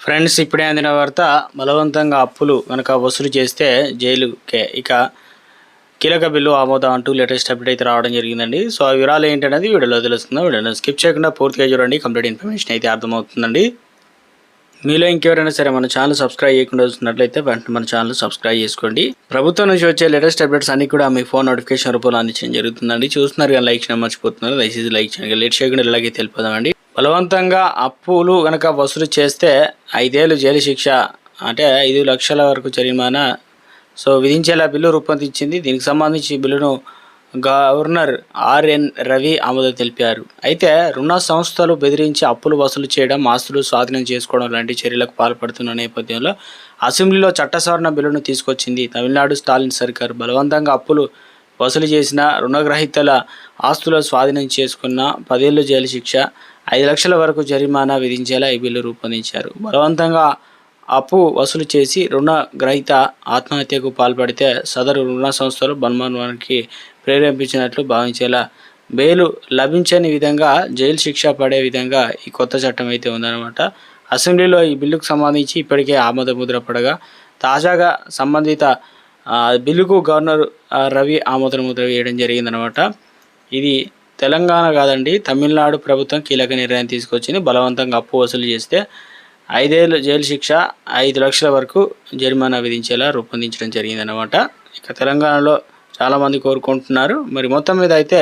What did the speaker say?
Friends ఇప్పుడే అందిన వార్త బలవంతంగా అప్పులు కనుక వసూలు చేస్తే జైలుకే. ఇక కీలక బిల్లు ఆమోదం అంటూ లేటెస్ట్ అప్డేట్ అయితే రావడం జరిగిందండి. సో ఆ వివరాలు ఏంటనేది వీడియోలో తెలుస్తుంది. వీడియోని స్కిప్ చేయకుండా పూర్తిగా చూడండి. కంప్లీట్ ఇన్ఫర్మేషన్ అయితే అర్థమవుతుందండి. మీలో ఇంకెవరైనా సరే మన ఛానల్ సబ్స్క్రైబ్ చేయకుండా చూస్తున్నట్లయితే వెంటనే మన ఛానల్ సబ్స్క్రైబ్ చేసుకోండి. ప్రభుత్వం నుంచి వచ్చే లేటెస్ట్ అప్డేట్స్ అన్ని కూడా మీ ఫోన్ నోటిఫికేషన్ రూపంలో అందించడం జరుగుతుందండి. చూస్తున్నారు కానీ లైక్ చేయడం మర్చిపోతున్నారు. దయచేసి లైక్ చేయండి. లేట్ చేయకుండా ఇలాగే తెలిపోదామండి. బలవంతంగా అప్పులు గనక వసూలు చేస్తే ఐదేళ్ళు జైలు శిక్ష అంటే ఐదు లక్షల వరకు జరిమానా. సో విధించేలా బిల్లు రూపొందించింది. దీనికి సంబంధించి బిల్లును గవర్నర్ ఆర్ఎన్ రవి ఆమోదం తెలిపారు. అయితే రుణ సంస్థలు బెదిరించి అప్పులు వసూలు చేయడం ఆస్తులు స్వాధీనం చేసుకోవడం లాంటి చర్యలకు పాల్పడుతున్న నేపథ్యంలో అసెంబ్లీలో చట్ట సవరణ బిల్లును తీసుకొచ్చింది తమిళనాడు స్టాలిన్ సర్కార్. బలవంతంగా అప్పులు వసూలు చేసిన రుణగ్రహీతల ఆస్తులు స్వాధీనం చేసుకున్న పదేళ్ళు జైలు శిక్ష ఐదు లక్షల వరకు జరిమానా విధించేలా ఈ బిల్లు రూపొందించారు. బలవంతంగా అప్పు వసూలు చేసి రుణగ్రహీత ఆత్మహత్యకు పాల్పడితే సదరు రుణ సంస్థలు బన్మనానికి ప్రేరేపించినట్లు భావించేలా బెయిలు లభించని విధంగా జైలు శిక్ష పడే విధంగా ఈ కొత్త చట్టం అయితే ఉందన్నమాట. అసెంబ్లీలో ఈ బిల్లుకు సంబంధించి ఇప్పటికే ఆమోద ముద్ర పడగా తాజాగా సంబంధిత బిల్లుకు గవర్నర్ రవి ఆమోద ముద్ర వేయడం జరిగిందనమాట ఇది తెలంగాణ కాదండి తమిళనాడు ప్రభుత్వం కీలక నిర్ణయం తీసుకొచ్చింది. బలవంతంగా అప్పు వసూలు చేస్తే ఐదేళ్ళు జైలు శిక్ష ఐదు లక్షల వరకు జరిమానా విధించేలా రూపొందించడం జరిగిందనమాట ఇక తెలంగాణలో చాలామంది కోరుకుంటున్నారు. మరి మొత్తం మీద అయితే